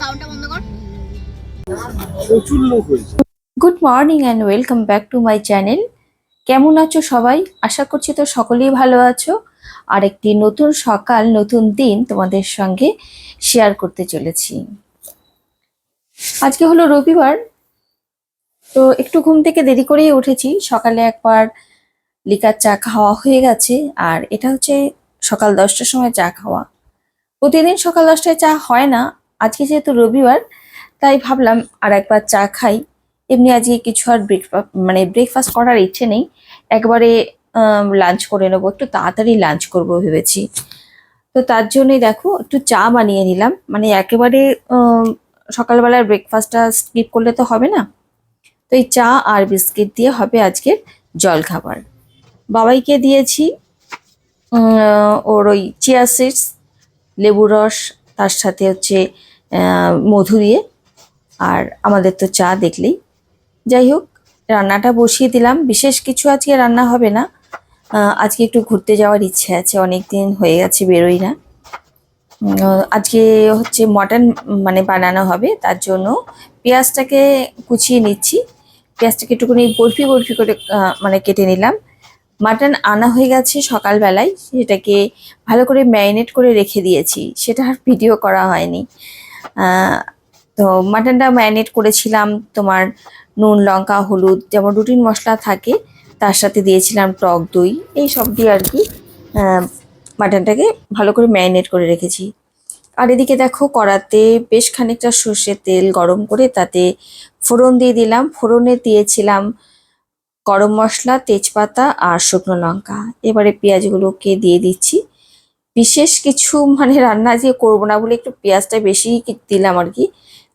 সাউন্ডটা বন্ধ কর। প্রচুর লোক হয়েছে। Good morning and welcome back to my channel কেমন আছো সবাই? আশা করছি তো সকলেই ভালো আছো। আর একটি নতুন সকাল নতুন দিন তোমাদের সঙ্গে শেয়ার করতে চলেছি। আজকে হলো রবিবার তো একটু ঘুম থেকে দেরি করেই উঠেছি। সকালে একবার লিকার চা খাওয়া হয়ে গেছে আর এটা হচ্ছে সকাল দশটার সময় চা খাওয়া। প্রতিদিন সকাল দশটায় চা হয় না আজকে যেহেতু রবিবার, তাই ভাবলাম আর একবার চা খাই। এমনি আজকে কিছু আর ব্রেকফাস্ট মানে ব্রেকফাস্ট করার ইচ্ছে নেই। একবারে লাঞ্চ করে নেব, একটু তাড়াতাড়ি লাঞ্চ করব ভেবেছি। তো তার জন্যই দেখো, একটু চা বানিয়ে নিলাম। মানে একেবারে সকালবেলার ব্রেকফাস্টটা স্কিপ করলে তো হবে না। তো এই চা আর বিস্কিট দিয়ে হবে আজকের জল খাবার বাবাইকে দিয়েছি ওর ওই চিয়া সিডস লেবু রস, তার সাথে হচ্ছে মধু দিয়ে। আর আমাদের তো চা দেখলেই। যাই হোক, রান্নাটা বসিয়ে দিলাম। বিশেষ কিছু আজকে রান্না হবে না। আজকে একটু ঘুরতে যাওয়ার ইচ্ছে আছে। অনেক দিন হয়ে গেছে, বেরোই না। আজকে হচ্ছে মটন মানে বানানো হবে। তার জন্য পেঁয়াজটাকে কুচিয়ে নিচ্ছি। পেঁয়াজটাকে একটুখানি বরফি বরফি করে মানে কেটে নিলাম। মাটন আনা হয়ে গেছে সকালবেলায়। সেটাকে ভালো করে ম্যারিনেট করে রেখে দিয়েছি। সেটা আর ভিডিও করা হয়নি। তো মাটনটা ম্যারিনেট করেছিলাম, তোমার নুন, লঙ্কা, হলুদ, যেমন রুটিন মশলা থাকে, তার সাথে দিয়েছিলাম টক দই, এই সব দিয়ে আর কি মাটনটাকে ভালো করে ম্যারিনেট করে রেখেছি। আর এদিকে দেখো কড়াতে বেশ খানিকটা সর্ষের তেল গরম করে তাতে ফোড়ন দিয়ে দিলাম। ফোড়নে দিয়েছিলাম গরম মশলা, তেজপাতা আর শুকনো লঙ্কা। এবারে পেঁয়াজগুলোকে দিয়ে দিচ্ছি। বিশেষ কিছু মানে রান্না যে করব না বলে একটু পেঁয়াজটা বেশি দিলাম আর কি।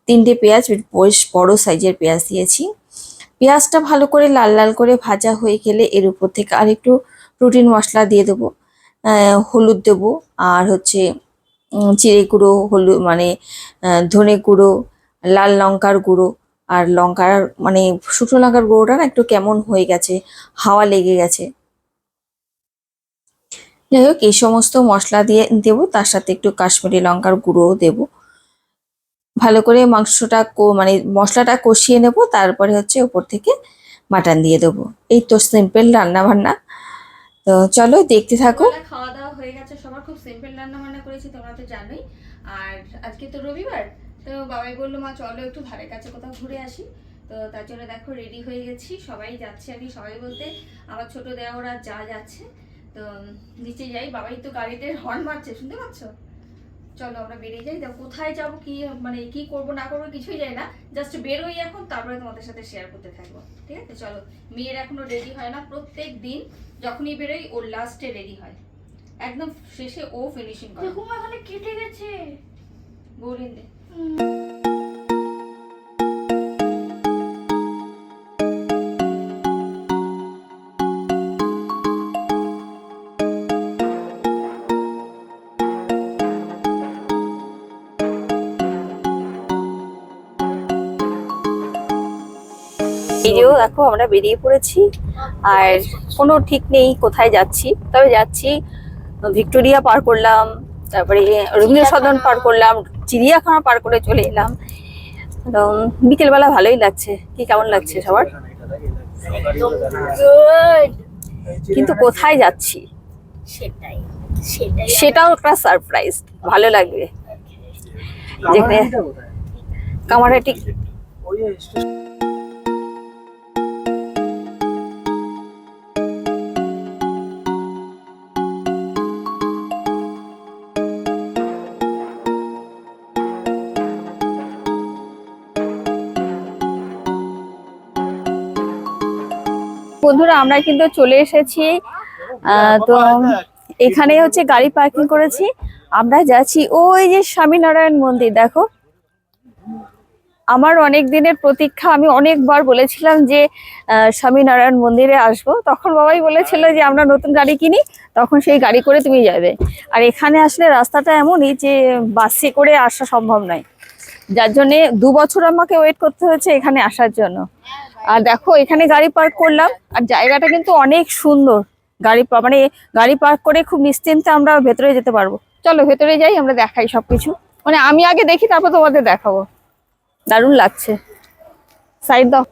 তিনটে পেঁয়াজ, বেশ বড় সাইজের পেঁয়াজ দিয়েছি। পেঁয়াজটা ভালো করে লাল লাল করে ভাজা হয়ে গেলে এর উপর থেকে আর একটু প্রোটিন মশলা দিয়ে দেবো। হলুদ দেবো আর হচ্ছে জিরে গুঁড়ো, হলুদ মানে ধনে গুঁড়ো, লাল লঙ্কার গুঁড়ো আর লঙ্কার মানে শুকনো লঙ্কার গুঁড়োটা না একটু কেমন হয়ে গেছে, হাওয়া লেগে গেছে। যাই হোক, এই সমস্ত মশলা দিয়ে দেবো, তার সাথে একটু কাশ্মীরি লঙ্কার গুঁড়োও দেবো। ভালো করে মাংসটা মানে মশলাটা কষিয়ে নেব, তারপরে হচ্ছে ওপর থেকে মাটন দিয়ে দেবো। এই তো সিম্পল রান্না বান্না তো চলো, দেখতে থাকো। খাওয়া দাওয়া হয়ে গেছে, সবার খুব সিম্পল রান্না বান্না করেছি, তোমরা তো জানোই। আর আজকে তো রবিবার, তো বাবাই বলল, মা, চলো একটু ধারে কাছে কোথাও ঘুরে আসি। তো তার জন্য দেখো রেডি হয়ে গেছি। সবাই যাচ্ছে আমি সবাই বলতে, আমার ছোট দেওরা যা যাচ্ছে। তো নিচে যাই। বাবাই তো গাড়িতে হর্ন মারছে শুনতে পাচ্ছ? চলো আমরা বেরিয়ে যাই। দেখো কোথায় যাব কি মানে কি করব না করব কিছুই যাই না। জাস্ট বেরোই এখন তারপরে তোমাদের সাথে শেয়ার করতে থাকব। ঠিক আছে? চলো মেয়ের এখনও রেডি হয় না। প্রত্যেক দিন যখনই বেরোই ওর লাস্টে রেডি হয়। একদম শেষে ও ফিনিশিং করে। দেখুন এখানে কেটে গেছে। গৌরিন্দে ভিডিও দেখো আমরা বেরিয়ে পড়েছি। আর কোনো ঠিক নেই কোথায় যাচ্ছি? তবে যাচ্ছি ভিক্টোরিয়া পার করলাম তারপরে রবীন্দ্র সদন পার করলাম চিড়িয়াখানা পার করে চলে এলাম। বিকেলবেলা ভালোই লাগছে। কি কেমন লাগছে সবার? কিন্তু কোথায় যাচ্ছি? সেটাই সেটাও একটা সারপ্রাইজ ভালো লাগবে। যেখানে কামারহাটি বন্ধুরা, আমরা কিন্তু চলে এসেছি তো এখানে হচ্ছে গাড়ি পার্কিং করেছি। আমরা যাচ্ছি ওই যে স্বামীনারায়ণ মন্দির, দেখো। আমার অনেক দিনের প্রতীক্ষা, আমি অনেকবার বলেছিলাম যে স্বামীনারায়ণ মন্দিরে আসব। তখন বাবাই বলেছিল যে, আমরা নতুন গাড়ি কিনি, তখন সেই গাড়ি করে তুমি যাবে। আর এখানে আসলে রাস্তাটা এমনই যে, বাসে করে আসা সম্ভব নয়। যার জন্যে দু বছর আমাকে ওয়েট করতে হয়েছে এখানে আসার জন্য। আর দেখো, এখানে গাড়ি পার্ক করলাম। আর জায়গাটা কিন্তু অনেক সুন্দর। গাড়ি মানে গাড়ি পার্ক করে খুব নিশ্চিন্তে আমরা ভেতরে যেতে পারব। চলো, ভেতরে যাই, আমরা দেখাই সবকিছু। মানে আমি আগে দেখি, তারপর তোমাদের দেখাবো। দারুণ লাগছে। সাইড দাও।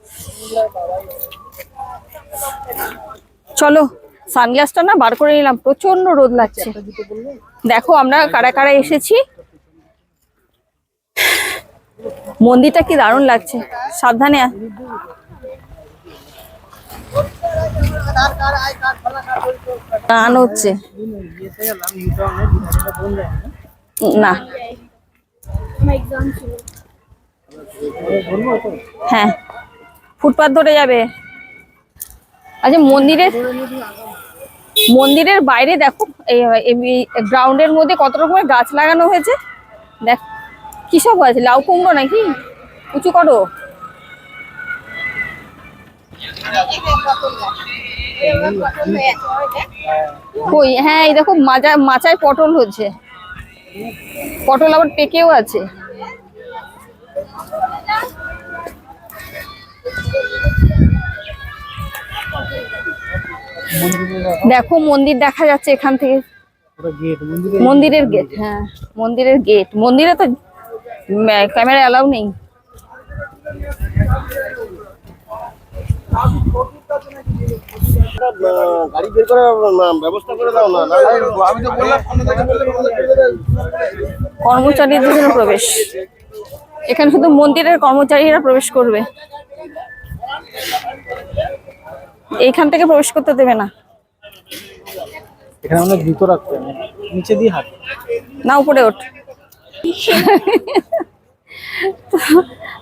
চলো সানগ্লাসটা না বার করে নিলাম। প্রচণ্ড রোদ লাগছে। দেখো, আমরা কারা কারা এসেছি। মন্দিরটা কি দারুণ লাগছে। সাবধানে গান হচ্ছে। না। হ্যাঁ। ফুটপাথ ধরে যাবে। আচ্ছা মন্দিরের মন্দিরের বাইরে দেখো এই গ্রাউন্ডের মধ্যে কত রকমের গাছ লাগানো হয়েছে। দেখ, কি সব আছে? লাউ কুমড়ো নাকি? উঁচু করো। কই? হ্যাঁ এই দেখো মাজা, মাচায় পটল হচ্ছে। পটল আবার পেকেও আছে। দেখো, মন্দির দেখা যাচ্ছে এখান থেকে। মন্দিরের গেট হ্যাঁ মন্দিরের গেট। মন্দিরে তো ক্যামেরা অ্যালাউ নেই। গাড়ি বের করার ব্যবস্থা করে দাও না না, আমি তো বললাম সামনে থেকে বললে বললে চলে যাবে। কর্মচারীদের জন্য প্রবেশ। এখানে শুধু মন্দিরের কর্মচারীরা প্রবেশ করবে। এইখান থেকে প্রবেশ করতে দেবে না। এখানে জুতো রাখতে নিচে দিয়ে হাত না উপরে ওঠ।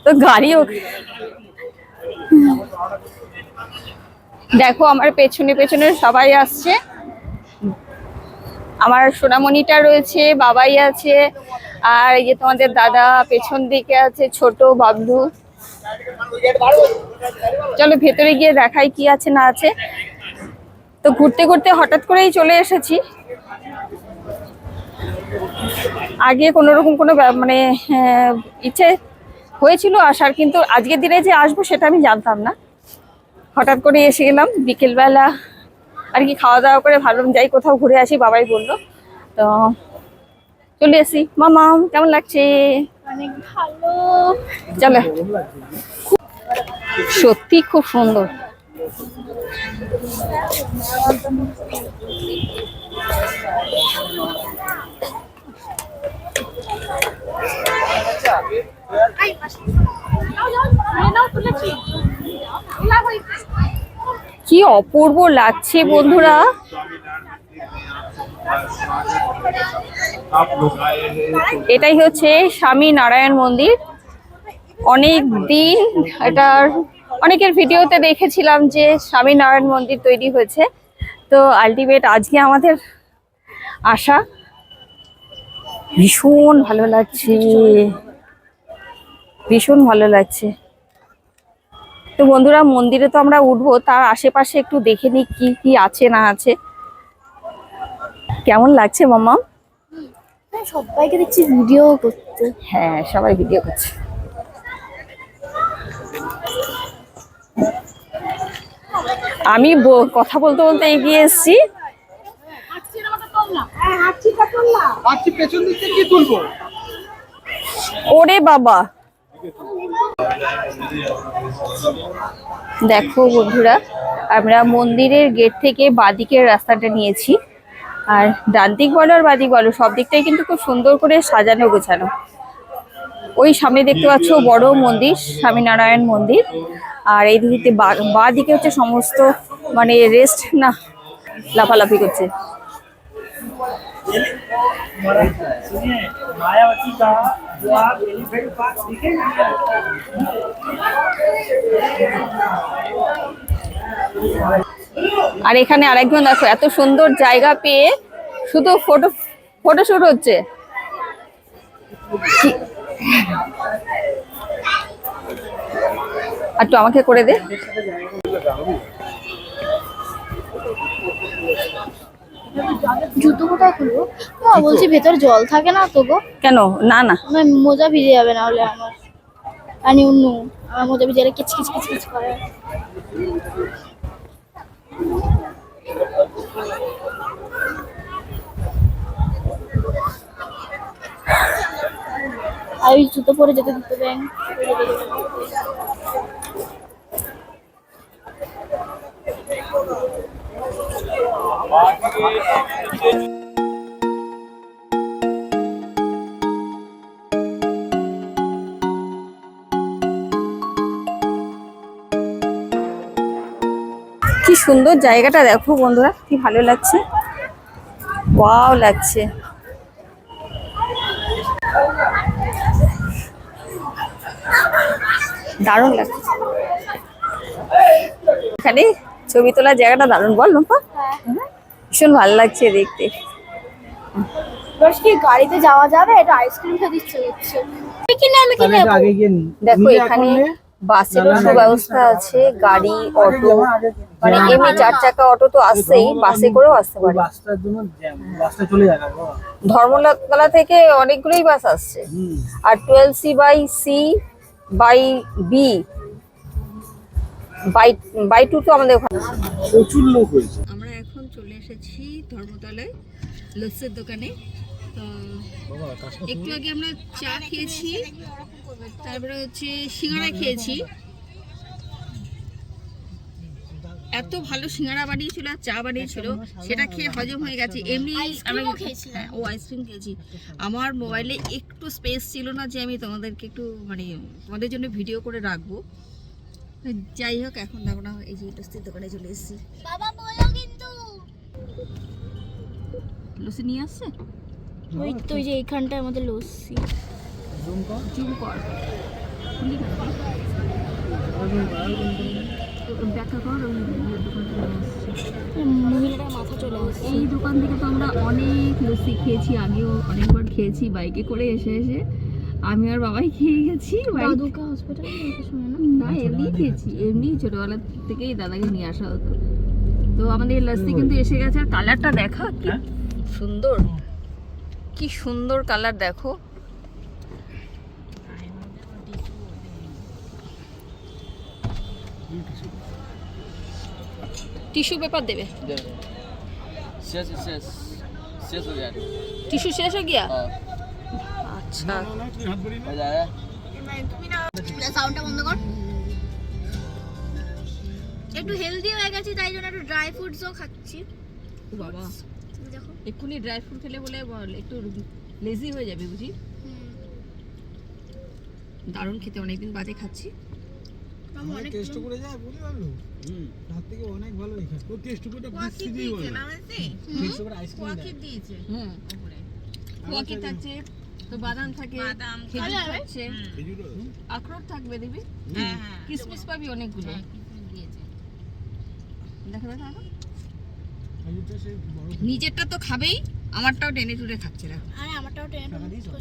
তো গাড়ি গাড়িও দেখো, আমার পেছনে পেছনে সবাই আসছে। আমার সোনামণিটা রয়েছে, বাবাই আছে, আর এই যে তোমাদের দাদা পেছন দিকে আছে, ছোট বাবলু চলো ভেতরে গিয়ে দেখাই কি আছে, না আছে। তো ঘুরতে ঘুরতে হঠাৎ করেই চলে এসেছি। আগে কোনো রকম কোনো মানে ইচ্ছে হয়েছিল আসার, কিন্তু আজকের দিনে যে আসব সেটা আমি জানতাম না। হঠাৎ করে এসে গেলাম বিকেলবেলা আর কি খাওয়া দাওয়া করে ভাবলাম যাই কোথাও ঘুরে আসি বাবাই বলল। তো চলে আসি। মামা কেমন লাগছে? অনেক ভালো। চলো। সত্যি খুব সুন্দর। কি অপূর্ব লাগছে বন্ধুরা। এটাই হচ্ছে স্বামী নারায়ণ মন্দির। অনেক দিন এটার, অনেকের ভিডিওতে দেখেছিলাম যে স্বামী নারায়ণ মন্দির তৈরি হয়েছে। তো আলটিমেট আজকে আমাদের আশা। ভীষণ ভালো লাগছে। ভীষণ ভালো লাগছে। তো বন্ধুরা মন্দিরে তো আমরা উঠবো তার আশেপাশে একটু দেখে নিই কি কি আছে না আছে। কেমন লাগছে মামা হ্যাঁ, সবাইকে দেখছি ভিডিও করতে। হ্যাঁ সবাই ভিডিও করছে। আমি ব- কথা বলতে বলতে এগিয়ে এসেছি। আচ্ছা তুলবো? ওরে বাবা! দেখো বন্ধুরা, আমরা মন্দিরের গেট থেকে বাদিকের রাস্তাটা নিয়েছি। আর ডান দিক বলো আর বাদিক বলো, সব দিকটাই কিন্তু খুব সুন্দর করে সাজানো গোছানো। ওই সামনে দেখতে পাচ্ছ বড় মন্দির, স্বামীনারায়ণ মন্দির। আর এই দিকে বা দিকে হচ্ছে সমস্ত মানে রেস্ট না, লাফালাফি করছে। मायावती का जो आप एलिफेंट पार्क दिखेगा আর এখানে আরেকজন দেখো এত সুন্দর জায়গা পেয়ে শুধু ফটো ফটোশুট হচ্ছে কি- আর একটু আমাকে করে দে জুতো কোথায় খুলবো না বলছি ভেতর জল থাকে না তো গো? কেন? না না। আমার মোজা ভিজে যাবে না হলে আমার। আনি অন্য আমার মোজা ভিজে গেলে কিচকিচ কিচকিচ করে। আর ওই জুতো পরে যেতে দিত ব্যাংক কি সুন্দর জায়গাটা দেখো বন্ধুরা, কি ভালো লাগছে। ওয়াও লাগছে। দারুণ লাগছে। এখানে ছবি তোলার জায়গাটা দারুণ, বল রূপা ভীষণ ভালো লাগছে দেখতে। কি গাড়িতে যাওয়া যাবে? এটা আইসক্রিম খেতে ইচ্ছে হচ্ছে আমি কিনে আমি কিনে। দেখো এখানে বাসেরও সুব্যবস্থা আছে গাড়ি অটো। মানে এমনি চার চাকা অটো তো আসছেই বাসে করেও আসতে পারে। বাসটার জন্য জ্যাম বাসটা চলে যাবে বাবা ধর্মতলা থেকে অনেকগুলোই বাস আসছে। আর twelve C by C by B by by two তো আমাদের ওখানে। প্রচুর লোক হয়েছে আমরা এখন চলে এসেছি ধর্মতলায় লস্যের দোকানে। তো একটু আগে আমরা চা খেয়েছি তারপরে হচ্ছে সিঙ্গারা খেয়েছি। এত ভালো সিঙ্গারা বানিয়েছিল আর চা বানিয়েছিল সেটা খেয়ে হজম হয়ে গেছে। এমনি আমি হ্যাঁ, ও আইসক্রিম খেয়েছি। আমার মোবাইলে একটু স্পেস ছিল না যে আমি তোমাদেরকে একটু মানে তোমাদের জন্য ভিডিও করে রাখব। যাই হোক এখন দেখো না এই যে লস্যির দোকানে চলে এসেছি। বাবা বলো কিন্তু। লস্যি নিয়ে আসছে? ওই তো ওই যে এইখানটায় আমাদের লস্যি। জুম কর। খুলি না। দেখা কর ওই নিয়ে আসছে। মহিলাটার মাথা চলে আসছে। এই দোকান থেকে তো আমরা অনেক লস্যি খেয়েছি আগেও অনেকবার খেয়েছি বাইকে করে এসে এসে। আমি আর বাবাই খেয়ে গেছি দাদুকে হসপিটালে না? না এমনি খেয়েছি। এমনি ছোটবেলা থেকেই দাদাকে নিয়ে আসা হতো। তো আমাদের লস্যি কিন্তু এসে গেছে আর কালারটা দেখা কি সুন্দর। কি সুন্দর কালার দেখো। টিস্যু পেপার দেবে। টিস্যু শেষ হয়ে গিয়া? আচ্ছা। একটু হেলদি হয়ে গেছি তাই জন্য একটু ড্রাই ফ্রুটসও খাচ্ছি। বাবা। দেখো। এক্ষুনি ড্রাই ফ্রুট খেলে বলে একটু লেজি হয়ে যাবে বুঝি? দারুণ খেতে অনেকদিন বাদে খাচ্ছি। অনেক টেস্ট করে যায় বলে পারল? তার থেকে অনেক ভালো এখানে ও টেস্ট করে বিস্কি দিয়ে বলে। টেস্ট করে আইসক্রিম দেয়। হুম। কোয়াকি থাকছে? তো বাদাম থাকে খেজুর থাকছে। আখরোট থাকবে দিবি? কিসমিস পাবি অনেকগুলো। দেখা দেখা দেখা। নিজেরটা তো খাবেই আমারটাও টেনে টুরে খাচ্ছে না আরে আমারটাও টেনে টুরে